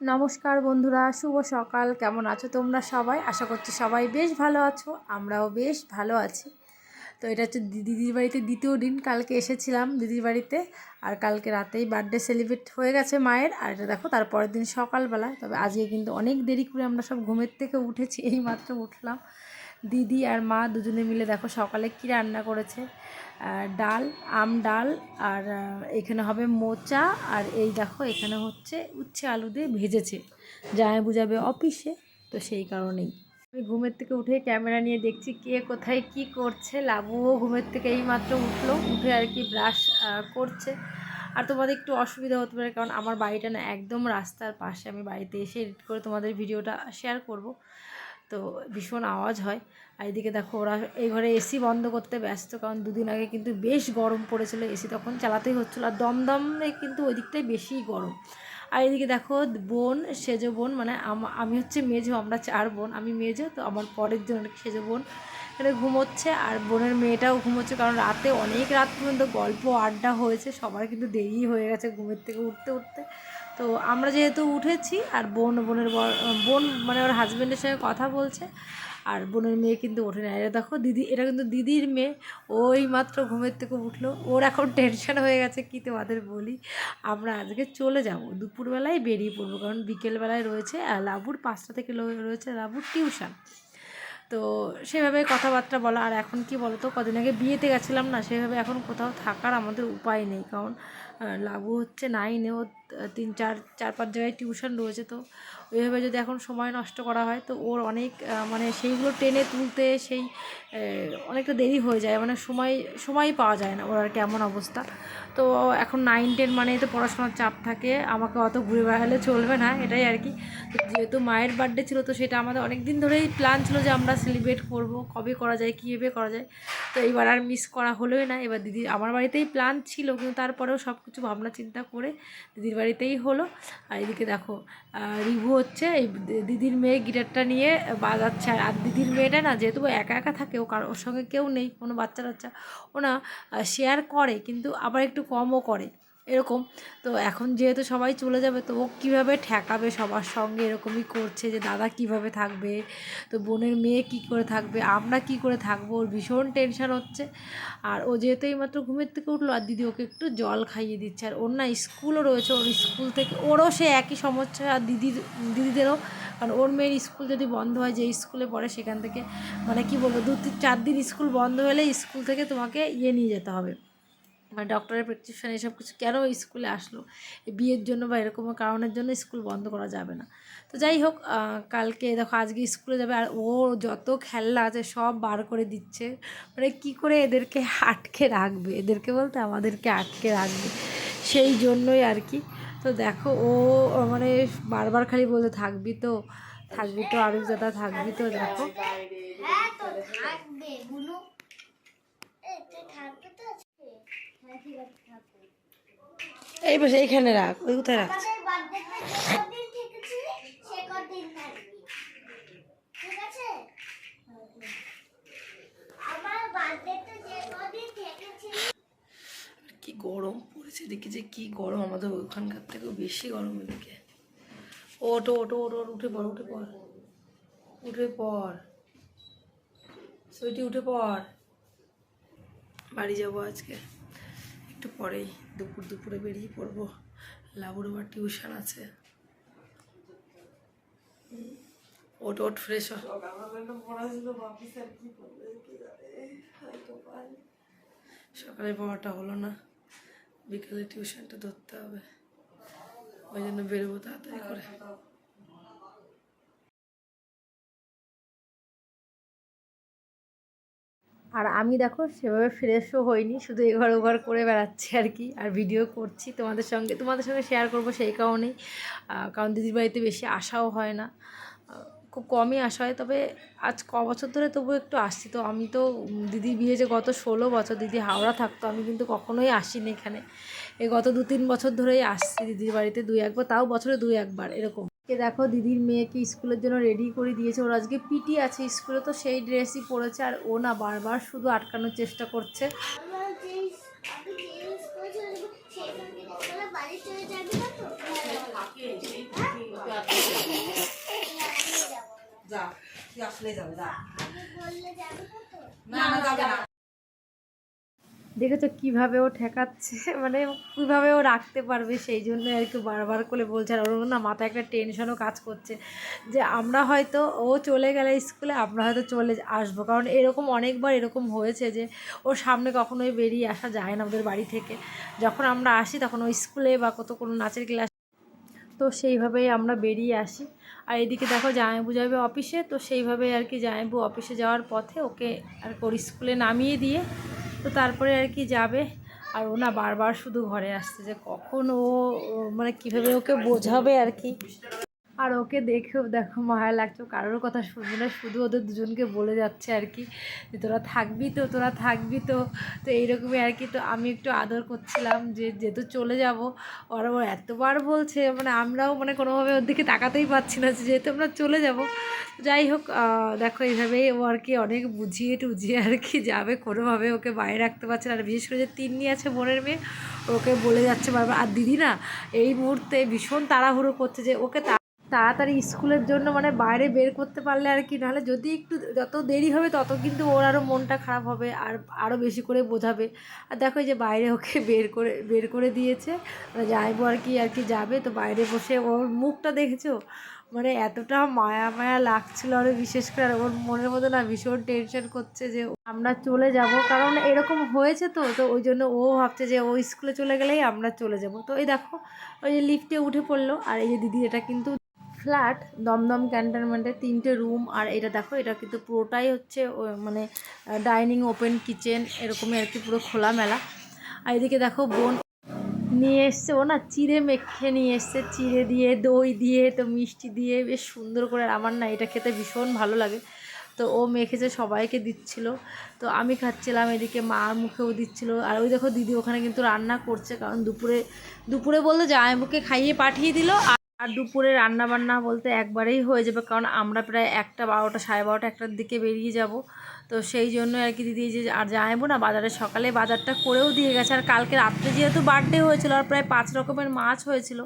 নমস্কার বন্ধুরা, শুভ সকাল। কেমন আছো তোমরা সবাই? আশা করছি সবাই বেশ ভালো আছো, আমরাও বেশ ভালো আছি। তো এটা হচ্ছে দিদির বাড়িতে দ্বিতীয় দিন, কালকে এসেছিলাম দিদির বাড়িতে। আর কালকে রাতেই বার্থডে সেলিব্রেট হয়ে গেছে মায়ের। আর এটা দেখো তারপরের দিন সকালবেলা। তবে আজকে কিন্তু অনেক দেরি করে আমরা সব ঘুমের থেকে উঠেছি এই মাত্র উঠলাম। দিদি আর মা দুজনে মিলে দেখো সকালে কী রান্না করেছে। ডাল, আম ডাল আর এখানে হবে মোচা আর এই দেখো এখানে হচ্ছে উচ্ছে আলু দিয়ে ভেজেছে। জামাই বুঝাবে অফিসে, তো সেই কারণেই। আমি ঘুমের থেকে উঠে ক্যামেরা নিয়ে দেখছি কে কোথায় কি করছে। লাবুও ঘুমের থেকে এই মাত্র উঠল, উঠে আর কি ব্রাশ করছে। আর তোমাদের একটু অসুবিধা হতে পারে কারণ আমার বাড়িটা না একদম রাস্তার পাশে। আমি বাড়িতে এসে এডিট করে তোমাদের ভিডিওটা শেয়ার করব। তো ভীষণ আওয়াজ হয়। আর এদিকে দেখো ওরা এই ঘরে এসি বন্ধ করতে ব্যস্ত, কারণ দুদিন আগে কিন্তু বেশ গরম পড়েছিল। এসি তখন চালাতেই হচ্ছিল আর দমদমে কিন্তু ওই দিকটাই বেশি গরম। আর এদিকে দেখো বোন, সেজো বোন মানে আম- হচ্ছে মেজো, আমরা চার বোন। আমি মেজো, তো আমার পরের জন সেজো বোন। এখানে ঘুমোচ্ছে আর বোনের মেয়েটাও ঘুমোচ্ছে, কারণ রাতে অনেক রাত পর্যন্ত গল্প, আড্ডা হয়েছে। সবার কিন্তু দেরি হয়ে গেছে ঘুমের থেকে উঠতে উঠতে। তো আমরা যেহেতু উঠেছি আর বোন, বোনের বোন মানে ওর হাজব্যান্ডের সঙ্গে কথা বলছে আর বোনের মেয়ে কিন্তু ওঠে না। এটা দেখো দিদি এটা কিন্তু দিদির মেয়ে। ওই মাত্র ঘুমের থেকে উঠল। ওর এখন টেনশন হয়ে গেছে, কী তোমাদের বলি? আমরা আজকে চলে যাব। দুপুরবেলায় বেরিয়ে পড়ব, কারণ বিকেলবেলায় রয়েছে লাবুর পাঁচটা থেকে রয়েছে লাবুর টিউশন তো সেভাবে কথাবার্তা বলা, আর এখন কি বলো তো কদিন আগে বিয়েতে গেছিলাম না, সেভাবে এখন কোথাও থাকার আমাদের উপায় নেই, কারণ লাবু হচ্ছে নাইনে ও তিন, চার চার, পাঁচ জায়গায় টিউশন রয়েছে তো। ওইভাবে যদি এখন সময় নষ্ট করা হয়, তো ওর অনেক মানে সেইগুলো টেনে তুলতে সেই অনেকটা দেরি হয়ে যায়। মানে সময়, সময়ই পাওয়া যায় না ওর আর কেমন অবস্থা। তো এখন নাইন টেন মানেই তো পড়াশোনার চাপ থাকে। আমাকে অত ঘুরে বেড়ালে চলবে না, এটাই আর কি। যেহেতু মায়ের বার্থডে ছিল, তো সেটা আমাদের অনেক দিন ধরেই প্ল্যান ছিল যে আমরা সেলিব্রেট করব, কবে করা যায়, কীভাবে করা যায়। তো এইবার আর মিস করা হলোই না। এবার দিদি, আমার বাড়িতেই প্ল্যান ছিল, কিন্তু তারপরেও সব কিছু ভাবনা চিন্তা করে দিদির বাড়িতেই হলো। আর এদিকে দেখো রিভু হচ্ছে, এই দিদির মেয়ে গিটারটা নিয়ে বাজাচ্ছে। আর- দিদির মেয়েটা না, যেহেতু একা একা থাকে, ও কারও, ওর সঙ্গে কেউ নেই, কোনো বাচ্চা টাচ্চা ও না শেয়ার করে, কিন্তু আবার একটু কমও করে। এরকম। তো এখন যেহেতু সবাই চলে যাবে, তো ও কীভাবে ঠেকাবে সবার সঙ্গে এরকমই করছে যে, দাদা কীভাবে থাকবে? তো বোনের মেয়ে কি করে থাকবে? আমরা কি করে থাকব? ওর ভীষণ টেনশন হচ্ছে। আর ও যেহেতু এইমাত্র ঘুমের থেকে উঠল, আর দিদি ওকে একটু জল খাইয়ে দিচ্ছে। আর ওর না স্কুলও রয়েছে, ওর স্কুল থেকে, ওরও সে একই সমস্যা আর দিদির, দিদিদেরও। কারণ ওর মেয়ের স্কুল যদি বন্ধ হয় যে স্কুলে পড়ে সেখান থেকে মানে কি বলব দু চার দিন স্কুল বন্ধ হলে স্কুল থেকে তোমাকে ইয়ে নিয়ে যেতে হবে। মানে ডক্টরের প্রেসক্রিপশন এসব কিছু কেন স্কুলে আসলো? বিয়ের জন্য বা এরকম কারণের জন্য স্কুল বন্ধ করা যাবে না। তো যাই হোক কালকে দেখো আজকে স্কুলে যাবে আর ও যত খেলনা আছে সব বার করে দিচ্ছে। মানে কি করে এদেরকে আটকে রাখবে? এদেরকে বলতে আমাদেরকে আটকে রাখবে। সেই জন্যই আর কি। তো দেখো ও মানে বারবার খালি বলতে থাকবি তো থাকবি তো আরও দাদা থাকবি তো, দেখো হ্যাঁ তো থাকবে বুনু এই তুই থাকবে তো আজকে? হ্যাঁ ঠিক আছে থাকবে এই বসে এইখানে রাখ ওই কোথায় থেকেছিলি কি গরম পড়েছে দেখি যে কি গরম। আমাদের ওখানকার থেকেও বেশি গরম এদিকে। ওটো ওটো ওটো ওটো, উঠে পড় উঠে পড়। উঠে পড়। সুইটি উঠে পড়। বাড়ি যাব আজকে। একটু পরেই দুপুর দুপুরে বেরিয়ে পড়ব। লাবুর আবার টিউশন আছে। ওট ওট ফ্রেশ সকালে পড়াটা হলো না। বিকালে টিউশনটা ধরতে হবে। ওই জন্য বেরোবো তাড়াতাড়ি করে। আর আমি দেখো সেভাবে ফ্রেশও হইনি, শুধু এঘর ওঘর করে বেড়াচ্ছি আর কি, আর ভিডিও করছি তোমাদের সঙ্গে তোমাদের সঙ্গে শেয়ার করব সেই কারণেই কারণ দিদির বাড়িতে বেশি আসাও হয় না। খুব কমই আসা হয়। তবে আজ ক বছর ধরে তবু একটু আসছি। তো আমি তো দিদির বিয়ে যে গত ষোলো বছর, দিদি হাওড়া থাকতো, আমি কিন্তু কখনোই আসিনি এখানে। এই গত দু তিন বছর ধরেই আসছি দিদির বাড়িতে দুই একবার, তাও বছরে দুই একবার, এরকম। কে দেখো, দিদির মেয়েকে স্কুলের জন্য রেডি করে দিয়েছে। ওর আজকে পিটি আছে স্কুলে, তো সেই ড্রেসই পরেছে। আর ও না বারবার শুধু আটকানোর চেষ্টা করছে। তুই আসলে যাবে যাবে না না যাবে না। দেখেছ কীভাবে ও ঠেকাচ্ছে? মানে কীভাবে ও রাখতে পারবে সেই জন্য আর কি বারবার করে বলছে। আর ওর না মাথায় একটা টেনশনও কাজ করছে যে আমরা হয়তো ও চলে গেলে স্কুলে আমরা হয়তো চলে আসব। কারণ এরকম অনেকবার এরকম হয়েছে যে ওর সামনে কখনোই বেরিয়ে আসা যায় না ওদের বাড়ি থেকে। যখন আমরা আসি তখন ওই স্কুলে বা কত কোনো নাচের ক্লাস তো সেইভাবেই আমরা বেরিয়ে আসি। আর এদিকে দেখো জামাইবু যাবে অফিসে, তো সেইভাবে আর কি জামাইবু অফিসে যাওয়ার পথে ওকে আর ওর স্কুলে নামিয়ে দিয়ে, তো তারপরে আর কি যাবে। আর ও না বারবার শুধু ঘরে আসছে যে কখন ও মানে কীভাবে ওকে বোঝাবে আর কি। আর ওকে দেখেও দেখো মায়া লাগছে কারোর কথা শুনবে না, শুধু ওদের দুজনকে বলে যাচ্ছে আর কি, যে তোরা থাকবি তো, তোরা থাকবি তো তো এইরকমই আর কি, তো আমি একটু আদর করছিলাম যে যেহেতু চলে যাব, ওরা ও এতবার বলছে মানে আমরাও মানে কোনোভাবে ওর দিকে তাকাতেই পাচ্ছি না যেহেতু আমরা চলে যাব যাই হোক দেখো এইভাবেই ও আর কি অনেক বুঝিয়ে টুঝিয়ে আর কি যাবে, কোনোভাবে ওকে বাইরে রাখতে পারছে না, আর বিশেষ করে যে তিন্নি আছে বোনের মেয়ে, ওকে বলে যাচ্ছে বারবার, আর দিদি না এই মুহূর্তে ভীষণ তাড়াহুড়ো করছে যে ওকে তা- তাড়াতাড়ি স্কুলের জন্য মানে বাইরে বের করতে পারলে আর কি, নাহলে যদি একটু যত দেরি হবে তত কিন্তু ওর আরও মনটা খারাপ হবে আর আরও বেশি করে বোঝাবে। আর দেখো যে বাইরে ওকে বের করে বের করে দিয়েছে যাইবো আর কি আর কি যাবে, তো বাইরে বসে ওর মুখটা দেখেছ? মানে এতটা মায়া মায়া লাগছিল আর বিশেষ করে, আর ওর মনের মধ্যে না ভীষণ টেনশন করছে যে আমরা চলে যাব, কারণ এরকম হয়েছে তো তো ওই জন্য ও ভাবছে যে ও স্কুলে চলে গেলেই আমরা চলে যাব। তো এই দেখো, ওই যে লিফটে উঠে পড়ল, আর এই যে দিদি এটা কিন্তু ফ্ল্যাট, দমদম ক্যান্টনমেন্টে তিনটে রুম, আর এটা দেখো, এটা কিন্তু পুরোটাই হচ্ছে মানে ডাইনিং, ওপেন কিচেন, এরকমই আর কি, পুরো খোলামেলা। আর এদিকে দেখো, বোন নিয়ে এসছে, ও না চিড়ে মেখে নিয়ে এসছে, চিড়ে দিয়ে, দই দিয়ে, তো মিষ্টি দিয়ে, বেশ সুন্দর করে আমার না এটা খেতে ভীষণ ভালো লাগে। তো ও মেখেছে, সবাইকে দিচ্ছিল। তো আমি খাচ্ছিলাম এদিকে, মার মুখেও দিচ্ছিল। আর ওই দেখো, দিদি ওখানে কিন্তু রান্না করছে, কারণ দুপুরে দুপুরে বলতে জামাইবুকে খাইয়ে পাঠিয়ে দিল আর দুপুরে রান্না বান্না বলতে একবারেই হয়ে যাবে, কারণ আমরা প্রায় একটা বারোটা, সাড়ে বারোটা একটার দিকে বেরিয়ে যাব। তো সেই জন্য আর কি দিদি যে আর যাইবো না, বাজারে সকালে বাজারটা করেও দিয়ে গেছে। আর কালকে রাত্রে যেহেতু বার্থডে হয়েছিল, আর প্রায় পাঁচ রকমের মাছ হয়েছিল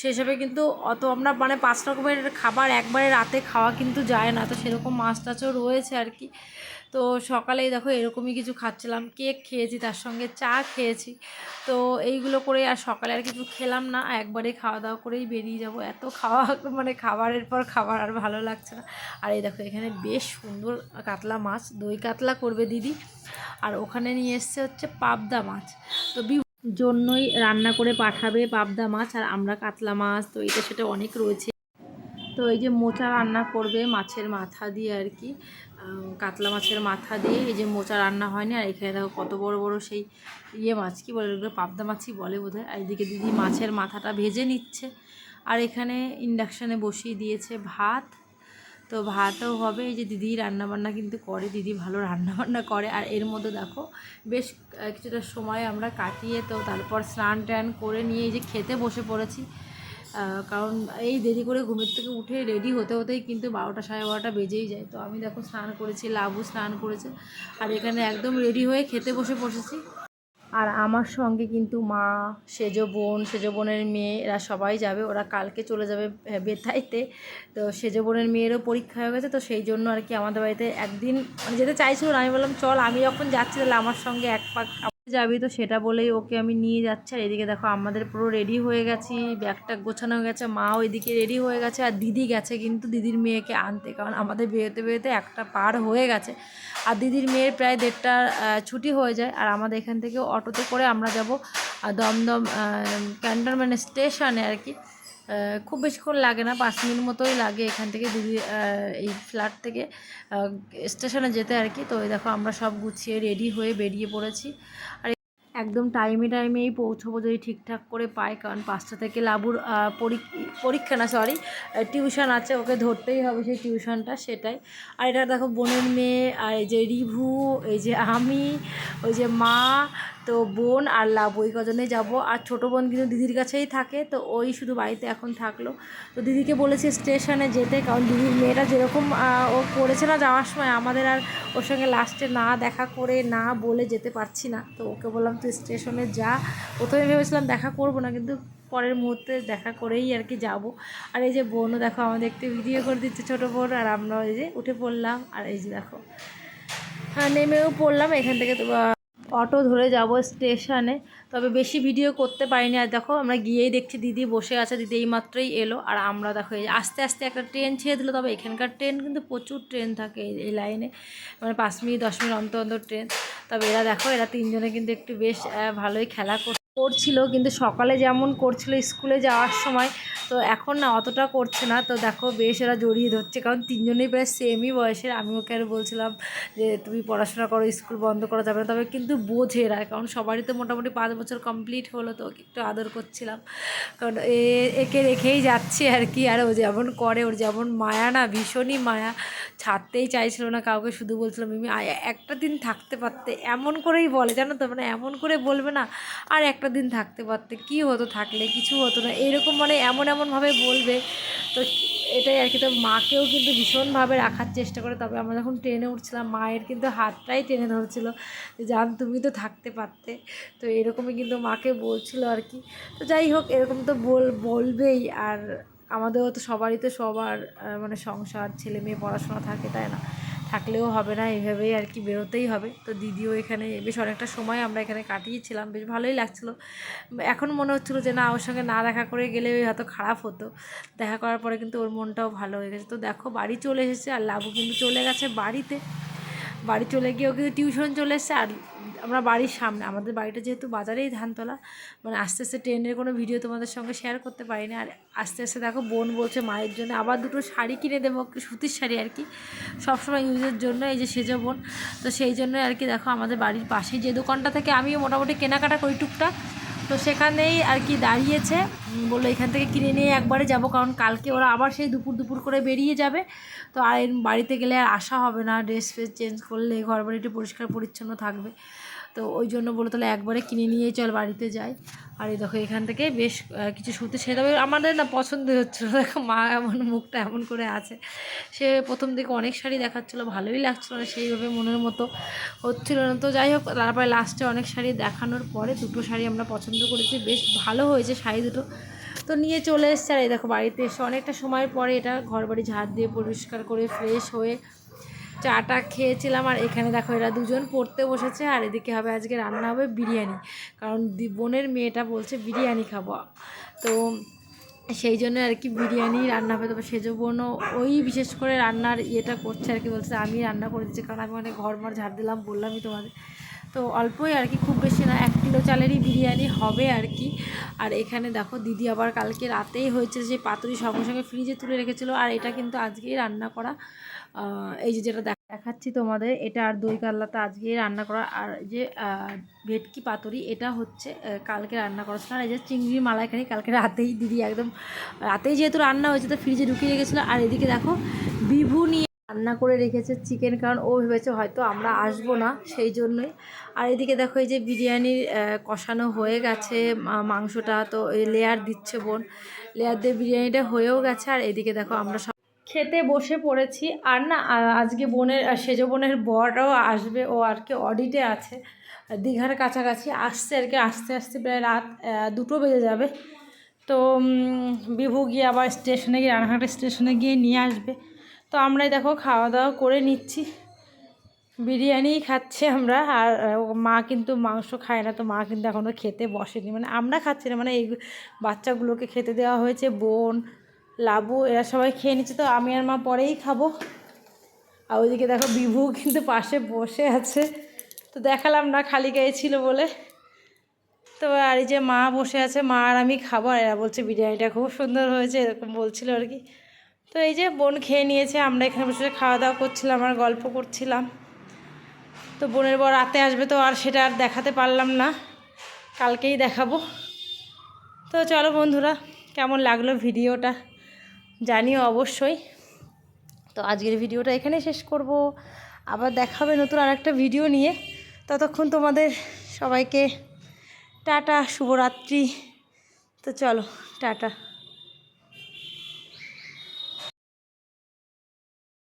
সেসবে কিন্তু অত আমরা মানে পাঁচ রকমের খাবার একবারে রাতে খাওয়া কিন্তু যায় না। তো সেরকম মাছ টাছও রয়েছে আর কি। তো সকালেই দেখো এরকমই কিছু খাচ্ছিলাম, কেক খেয়েছি, তার সঙ্গে চা খেয়েছি। তো এইগুলো করে আর সকালে আর কিছু খেলাম না, একবারে খাওয়া দাওয়া করেই বেরিয়ে যাব। এত খাওয়া মানে খাবারের পর খাবার আর ভালো লাগছে না। আর এই দেখো এখানে বেশ সুন্দর কাতলা মাছ, দই কাতলা করবে দিদি। আর ওখানে নিয়ে এসছে হচ্ছে পাবদা মাছ। তো জন্যই রান্না করে পাঠাবে পাবদা মাছ, আর আমরা কাতলা মাছ, তো এটা সেটা অনেক রয়েছে। তো এই যে মোচা রান্না করবে মাছের মাথা দিয়ে আর কি। কাতলা মাছের মাথা দিয়ে এই যে মোচা রান্না হয়নি, আর এখানে দেখো কত বড় বড় সেই ইয়ে মাছ, কি বলে ওগুলো, পাবদা মাছই বলে বোধহয়। আর এদিকে দিদি মাছের মাথাটা ভেজে নিচ্ছে। আর এখানে ইন্ডাকশানে বসিয়ে দিয়েছে ভাত। তো ভাতও হবে, এই যে দিদি রান্নাবান্না কিন্তু করে, দিদি ভালো রান্নাবান্না করে। আর এর মধ্যে দেখো, বেশ কিছুটা সময় আমরা কাটিয়ে তো তারপর স্নান টান করে নিয়ে এই যে খেতে বসে পড়েছি। কারণ এই দেরি করে ঘুমের থেকে উঠে রেডি হতে হতেই কিন্তু বারোটা সাড়ে বারোটা বেজেই যায়। তো আমি দেখো স্নান করেছি, লাবু স্নান করেছে, আর এখানে একদম রেডি হয়ে খেতে বসে বসেছি। আর আমার সঙ্গে কিন্তু মা, সেজ বোন, সেজ বোনের মেয়ে, এরা সবাই যাবে। ওরা কালকে চলে যাবে বেথাইতে। তো সেজ বোনের মেয়েরও পরীক্ষা হয়ে গেছে, তো সেই জন্য আর কি আমাদের বাড়িতে একদিন মানে যেতে চাইছিল আমি বললাম, চল, আমি যখন যাচ্ছি, তাহলে আমার সঙ্গে এক পাক যাবি তো সেটা বলেই ওকে আমি নিয়ে যাচ্ছি। আর এদিকে দেখো আমাদের পুরো রেডি হয়ে গেছি ব্যাগটা গোছানো গেছে মা ওইদিকে রেডি হয়ে গেছে আর দিদি গেছে কিন্তু দিদির মেয়েকে আনতে। কারণ আমাদের বেরোতে বেরোতে একটা পার হয়ে গেছে। আর দিদির মেয়ের প্রায় দেড়টা ছুটি হয়ে যায়। আর আমাদের এখান থেকে অটোতে করে আমরা যাব দমদম ক্যান্টনমেন্ট স্টেশনে আর কি। খুব বেশিক্ষণ লাগে না, পাঁচ মিনিট মতোই লাগে এখান থেকে দিদি এই ফ্ল্যাট থেকে স্টেশনে যেতে আর কি। তো দেখো, আমরা সব গুছিয়ে রেডি হয়ে বেরিয়ে পড়েছি। আর একদম টাইমে টাইমেই পৌঁছবো যদি ঠিকঠাক করে পাই, কারণ পাঁচটা থেকে লাবুর পরী- পরীক্ষা না সরি টিউশন আছে, ওকে ধরতেই হবে সেই টিউশনটা সেটাই। আর এটা দেখো, বোনের মেয়ে, আর এই যে রিভু, এই যে আমি, ওই যে মা তো বোন আর লাভ ওই কজনে যাব। আর ছোটো বোন কিন্তু দিদির কাছেই থাকে, তো ওই শুধু বাড়িতে এখন থাকল। তো দিদিকে বলেছি স্টেশনে যেতে, কারণ দিদির মেয়েটা যেরকম ও করেছে না যাওয়ার সময়, আমাদের আর ওর সঙ্গে লাস্টে না দেখা করে না বলে যেতে পারছি না। তো ওকে বললাম, তুই স্টেশনে যা। প্রথমে ভেবেছিলাম দেখা করব না, কিন্তু পরের মুহূর্তে দেখা করেই আর কি যাব। আর এই যে বোনও দেখো, আমাদের একটু ভিডিও করে দিচ্ছে ছোটো বোন, আর আমরা এই যে উঠে পড়লাম। আর এই যে দেখো হ্যাঁ নেমেও পড়লাম, এখান থেকে অটো ধরে যাব স্টেশনে, তবে বেশি ভিডিও করতে পারিনি। আর দেখো, আমরা গিয়েই দেখছি, দিদি বসে আছে, দিদি এই মাত্রই এলো। আর আমরা দেখো, এই আস্তে আস্তে একটা ট্রেন ছেড়ে দিল, তবে এখানকার ট্রেন কিন্তু প্রচুর ট্রেন থাকে এই- লাইনে। মানে পাঁচ মিনিট, দশ মিনিট অন্তর অন্তর ট্রেন। তবে এরা দেখো, এরা তিনজনে কিন্তু একটু বেশ ভালোই খেলা কর- করছিল, কিন্তু সকালে যেমন করছিল, স্কুলে যাওয়ার সময়, তো এখন না অতটা করছে না। তো দেখো বেশ এরা জড়িয়ে ধরছে, কারণ তিনজনেই প্রায় সেমই বয়সের। আমি ওকে আর বলছিলাম যে, তুমি পড়াশোনা করো, স্কুল বন্ধ করা যাবে না। তবে কিন্তু বোঝে এরা, কারণ সবারই তো মোটামুটি পাঁচ বছর কমপ্লিট হলো, তো একটু আদর করছিলাম। কারণ এ, একে রেখেই যাচ্ছে আর কি। আর ও যেমন করে, ওর যেমন মায়া না, ভীষণই মায়া। ছাড়তেই চাইছিল না কাউকে, শুধু বলছিলাম, মিমি একটা দিন থাকতে পারতে। এমন করেই বলে, জানো তো মানে এমন করে বলবে না। আর একটা দিন থাকতে পারতে, কি হতো থাকলে, কিছু হতো না, এরকম মানে এমন এমনভাবে বলবে। তো এটাই আর কি, তো মাকেও কিন্তু ভীষণভাবে রাখার চেষ্টা করে। তবে আমরা যখন ট্রেনে উঠছিলাম, মায়ের কিন্তু হাতটাই টেনে ধরছিল যে, জান, তুমি তো থাকতে পারতে। তো এরকমই কিন্তু মাকে বলছিল আর কি। তো যাই হোক, এরকম তো বল, বলবেই। আর আমাদেরও তো সবারই তো সবার মানে সংসার, ছেলে মেয়ে, পড়াশোনা থাকে, তাই না? থাকলেও হবে না এইভাবেই আর কি বেরোতেই হবে। তো দিদিও এখানে বেশ অনেকটা সময় আমরা এখানে কাটিয়েছিলাম, বেশ ভালোই লাগছিল। এখন মনে হচ্ছিল যে না, ওর সঙ্গে না দেখা করে গেলে ওই হয়তো খারাপ হতো। দেখা করার পরে কিন্তু ওর মনটাও ভালো হয়ে গেছে। তো দেখো, বাড়ি চলে এসেছে আর লাবু কিন্তু চলে গেছে বাড়িতে। বাড়ি চলে গিয়েও কিন্তু টিউশন চলে এসেছে আর আমরা বাড়ির সামনে, আমাদের বাড়িটা যেহেতু বাজারেই ধানতলা মানে আস্তে আস্তে ট্রেনের কোনো ভিডিও তোমাদের সঙ্গে শেয়ার করতে পারিনি। আর আস্তে আস্তে দেখো বোন বলছে মায়ের জন্য, আবার দুটো শাড়ি কিনে দেবো, সুতির শাড়ি আর কি, সবসময় ইউজের জন্য, এই যে সেজো বোন। তো সেই জন্য আর কি দেখো আমাদের বাড়ির পাশেই যে দোকানটা থেকে আমিও মোটামুটি কেনাকাটা করি টুকটাক তো সেখানেই আর কি দাঁড়িয়েছে। বলল, এখান থেকে কিনে নিয়ে একবারে যাব, কারণ কালকে ওরা আবার সেই দুপুর দুপুর করে বেরিয়ে যাবে। তো আর বাড়িতে গেলে আর আসা হবে না। ড্রেস ফ্রেস চেঞ্জ করলে ঘর বাড়িটি পরিষ্কার পরিচ্ছন্ন থাকবে। তো ওই জন্য বলো তাহলে একবারে কিনে নিয়েই চল বাড়িতে যাই। আর এই দেখো এখান থেকে বেশ কিছু সুতি সে তবে আমাদের না পছন্দ হচ্ছিল দেখো মা এমন মুখটা এমন করে আছে। সে প্রথম দিকে অনেক শাড়ি দেখাচ্ছিলো, ভালোই লাগছিল না সেইভাবে মনের মতো হচ্ছিল না। তো যাই হোক, তারপরে লাস্টে অনেক শাড়ি দেখানোর পরে দুটো শাড়ি আমরা পছন্দ করেছি। বেশ ভালো হয়েছে শাড়ি দুটো। তো নিয়ে চলে এসছে। আর এই দেখো বাড়িতে এসে অনেকটা সময় পরে এটা ঘর বাড়ি ঝাড় দিয়ে পরিষ্কার করে ফ্রেশ হয়ে চাটা খেয়েছিলাম আর এখানে দেখো এরা দুজন পড়তে বসেছে আর এদিকে হবে আজকে রান্না হবে বিরিয়ানি। কারণ বোনের মেয়েটা বলছে বিরিয়ানি খাব। তো সেই জন্য আর কি বিরিয়ানি রান্না হবে। তবে সেজো বোনও ওই বিশেষ করে রান্নার ইয়েটা করছে আর কি, বলছে আমি রান্না করে দিচ্ছি কারণ আমি অনেক ঘর মর ঝাড় দিলাম বললামই তোমাদের। তো অল্পই আর কি, খুব বেশি না, এক কিলো চালেরই বিরিয়ানি হবে আর কি। আর এখানে দেখো দিদি আবার কালকে রাতেই হয়েছে যে পাতুরি সঙ্গে সঙ্গে ফ্রিজে তুলে রেখেছিলো। আর এটা কিন্তু আজকেই রান্না করা। এই যে যেটা দেখাচ্ছি তোমাদের। এটা আর দই কাল্লাটা আজকে রান্না করা। আর যে ভেটকি পাতুরি, এটা হচ্ছে কালকে রান্না করেছিল আর এই যে চিংড়ি মালাইকারি কালকে রাতেই দিদি একদম, রাতেই যেহেতু রান্না হয়েছে, তো ফ্রিজে ঢুকিয়ে রেখেছিলো। আর এদিকে দেখো, বিভু নিয়ে রান্না করে রেখেছে চিকেন কারণ ও ভেবেছে হয়তো আমরা আসব না, সেই জন্যই। আর এদিকে দেখো, এই যে বিরিয়ানির কষানো হয়ে গেছে মাংসটা, তো লেয়ার দিচ্ছে বোন। লেয়ার দিয়ে বিরিয়ানিটা হয়েও গেছে। আর এদিকে দেখো, আমরা খেতে বসে পড়েছি। আর না আজকে বোনের সেজ বোনের বররাও আসবে। ও আর কি অডিটে আছে। দীঘার কাছাকাছি আসছে আর কি, আসতে আসতে প্রায় রাত দুটো বেজে যাবে। তো বিভু গিয়ে আবার স্টেশনে গিয়ে, রানাঘাটের স্টেশনে গিয়ে নিয়ে আসবে। তো আমরাই দেখো খাওয়া দাওয়া করে নিচ্ছি। বিরিয়ানিই খাচ্ছি আমরা। আর মা কিন্তু মাংস খায় না, তো মা কিন্তু এখনও খেতে বসেনি। মানে আমরা খাচ্ছি না মানে এই বাচ্চাগুলোকে খেতে দেওয়া হয়েছে, বোন লাবু, এরা সবাই খেয়ে নিচ্ছে, তো আমি আর মা পরেই খাব। আর ওইদিকে দেখো বিভু কিন্তু পাশে বসে আছে। তো দেখালাম না, খালি গায়ে ছিল বলে। তো আর এই যে মা বসে আছে, মা আর আমি খাব, আর এরা বলছে বিরিয়ানিটা খুব সুন্দর হয়েছে, এরকম বলছিল আর কি। তো এই যে বোন খেয়ে নিয়েছে, আমরা এখানে বসে খাওয়া দাওয়া করছিলাম, আর গল্প করছিলাম। তো বোনের বর রাতে আসবে, তো আর সেটা আর দেখাতে পারলাম না। কালকেই দেখাবো। তো চলো বন্ধুরা, কেমন লাগল ভিডিওটা? জানিও অবশ্যই। তো আজকের ভিডিওটা এখানে শেষ করব। আবার দেখাবে নতুন আরেকটা ভিডিও নিয়ে। ততক্ষণ তোমাদের সবাইকে টাটা, শুভরাত্রি। তো চলো, টাটা।